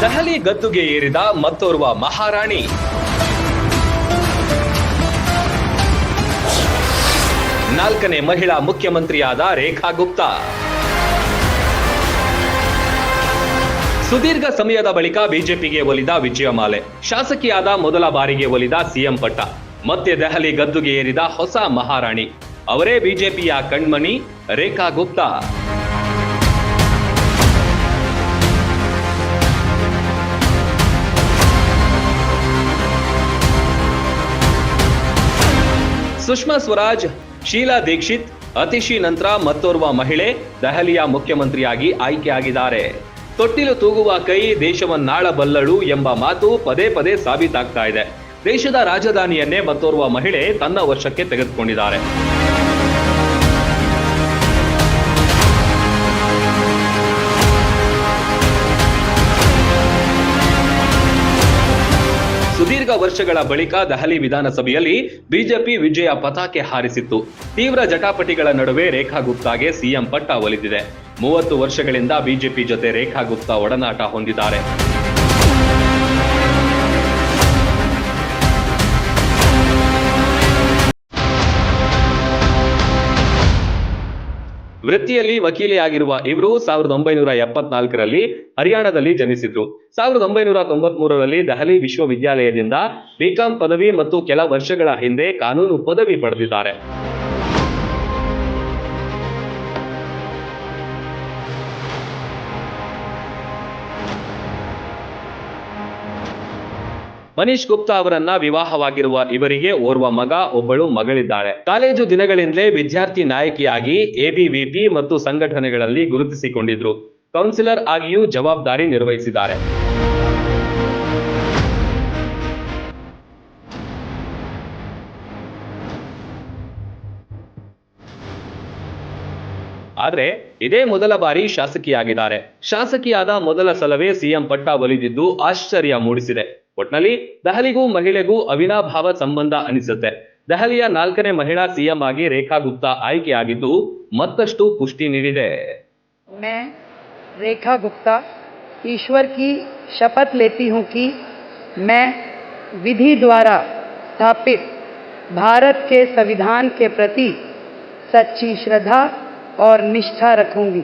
ದೆಹಲಿ ಗದ್ದುಗೆ ಏರಿದ ಮತ್ತೋರ್ವ ಮಹಾರಾಣಿ. ನಾಲ್ಕನೇ ಮಹಿಳಾ ಮುಖ್ಯಮಂತ್ರಿಯಾದ ರೇಖಾ ಗುಪ್ತಾ. ಸುದೀರ್ಘ ಸಮಯದ ಬಳಿಕ ಬಿಜೆಪಿಗೆ ಒಲಿದ ವಿಜಯಮಾಲೆ. ಶಾಸಕಿಯಾದ ಮೊದಲ ಬಾರಿಗೆ ಒಲಿದ ಸಿಎಂ ಪಟ್ಟ. ಮತ್ತೆ ದೆಹಲಿ ಗದ್ದುಗೆ ಏರಿದ ಹೊಸ ಮಹಾರಾಣಿ. ಅವರೇ ಬಿಜೆಪಿಯ ಕಣ್ಮಣಿ ರೇಖಾ ಗುಪ್ತಾ. ಸುಷ್ಮಾ ಸ್ವರಾಜ್, ಶೀಲಾ ದೀಕ್ಷಿತ್, ಅತಿಶಿ ನಂತರ ಮತ್ತೋರ್ವ ಮಹಿಳೆ ದೆಹಲಿಯ ಮುಖ್ಯಮಂತ್ರಿಯಾಗಿ ಆಯ್ಕೆಯಾಗಿದ್ದಾರೆ. ತೊಟ್ಟಿಲು ತೂಗುವ ಕೈ ದೇಶವನ್ನಾಳಬಲ್ಲಳು ಎಂಬ ಮಾತು ಪದೇ ಪದೇ ಸಾಬೀತಾಗ್ತಾ ಇದೆ. ದೇಶದ ರಾಜಧಾನಿಯನ್ನೇ ಮತ್ತೋರ್ವ ಮಹಿಳೆ ತನ್ನ ವಶಕ್ಕೆ ತೆಗೆದುಕೊಂಡಿದ್ದಾರೆ. ಸುದೀರ್ಘ ವರ್ಷಗಳ ಬಳಿಕ ದೆಹಲಿ ವಿಧಾನಸಭೆಯಲ್ಲಿ ಬಿಜೆಪಿ ವಿಜಯ ಪತಾಕೆ ಹಾರಿಸಿತ್ತು. ತೀವ್ರ ಜಟಾಪಟಿಗಳ ನಡುವೆ ರೇಖಾ ಗುಪ್ತಾಗೆ ಸಿಎಂ ಪಟ್ಟ ಒಲಿದಿದೆ. ಮೂವತ್ತು ವರ್ಷಗಳಿಂದ ಬಿಜೆಪಿ ಜೊತೆ ರೇಖಾ ಗುಪ್ತಾ ಒಡನಾಟ ಹೊಂದಿದ್ದಾರೆ. ವೃತ್ತಿಯಲ್ಲಿ ವಕೀಲಿಯಾಗಿರುವ ಇವರು ಸಾವಿರದ ಒಂಬೈನೂರ ಎಪ್ಪತ್ನಾಲ್ಕರಲ್ಲಿ ಹರಿಯಾಣದಲ್ಲಿ ಜನಿಸಿದ್ರು. ಸಾವಿರದ ಒಂಬೈನೂರ ತೊಂಬತ್ಮೂರರಲ್ಲಿ ದೆಹಲಿ ವಿಶ್ವವಿದ್ಯಾಲಯದಿಂದ ಬಿಕಾಂ ಪದವಿ ಮತ್ತು ಕೆಲ ವರ್ಷಗಳ ಹಿಂದೆ ಕಾನೂನು ಪದವಿ ಪಡೆದಿದ್ದಾರೆ. ಮನೀಶ್ ಗುಪ್ತಾ ಅವರನ್ನ ವಿವಾಹವಾಗಿರುವ ಇವರಿಗೆ ಓರ್ವ ಮಗ, ಒಬ್ಬಳು ಮಗಳಿದ್ದಾಳೆ. ಕಾಲೇಜು ದಿನಗಳಿಂದಲೇ ವಿದ್ಯಾರ್ಥಿ ನಾಯಕಿಯಾಗಿ ಎಬಿವಿಪಿ ಮತ್ತು ಸಂಘಟನೆಗಳಲ್ಲಿ ಗುರುತಿಸಿಕೊಂಡಿದ್ರು. ಕೌನ್ಸಿಲರ್ ಆಗಿಯೂ ಜವಾಬ್ದಾರಿ ನಿರ್ವಹಿಸಿದ್ದಾರೆ. ಆದ್ರೆ ಇದೇ ಮೊದಲ ಬಾರಿ ಶಾಸಕಿಯಾಗಿದ್ದಾರೆ. ಶಾಸಕಿಯಾದ ಮೊದಲ ಸಲವೇ ಸಿಎಂ ಪಟ್ಟ ಒಲಿದಿದ್ದು ಆಶ್ಚರ್ಯ ಮೂಡಿಸಿದೆ. ಒಟ್ನಲ್ಲಿ ದೆಹಲಿಗೂ ಮಹಿಳೆಗೂ ಅವಿನಾಭಾವ ಸಂಬಂಧ ಅನಿಸುತ್ತೆ ದೆಹಲಿಯ ನಾಲ್ಕನೇ ಮಹಿಳಾ ಸಿಎಂ ಆಗಿ ರೇಖಾ ಗುಪ್ತಾ ಆಯ್ಕೆಯಾಗಿದ್ದು ಮತ್ತಷ್ಟು ಪುಷ್ಟಿ ನೀಡಿದೆ मैं रेखा गुप्ता ईश्वर की शपथ लेती हूँ कि मैं विधि द्वारा स्थापित भारत के संविधान के प्रति सच्ची श्रद्धा और निष्ठा रखूंगी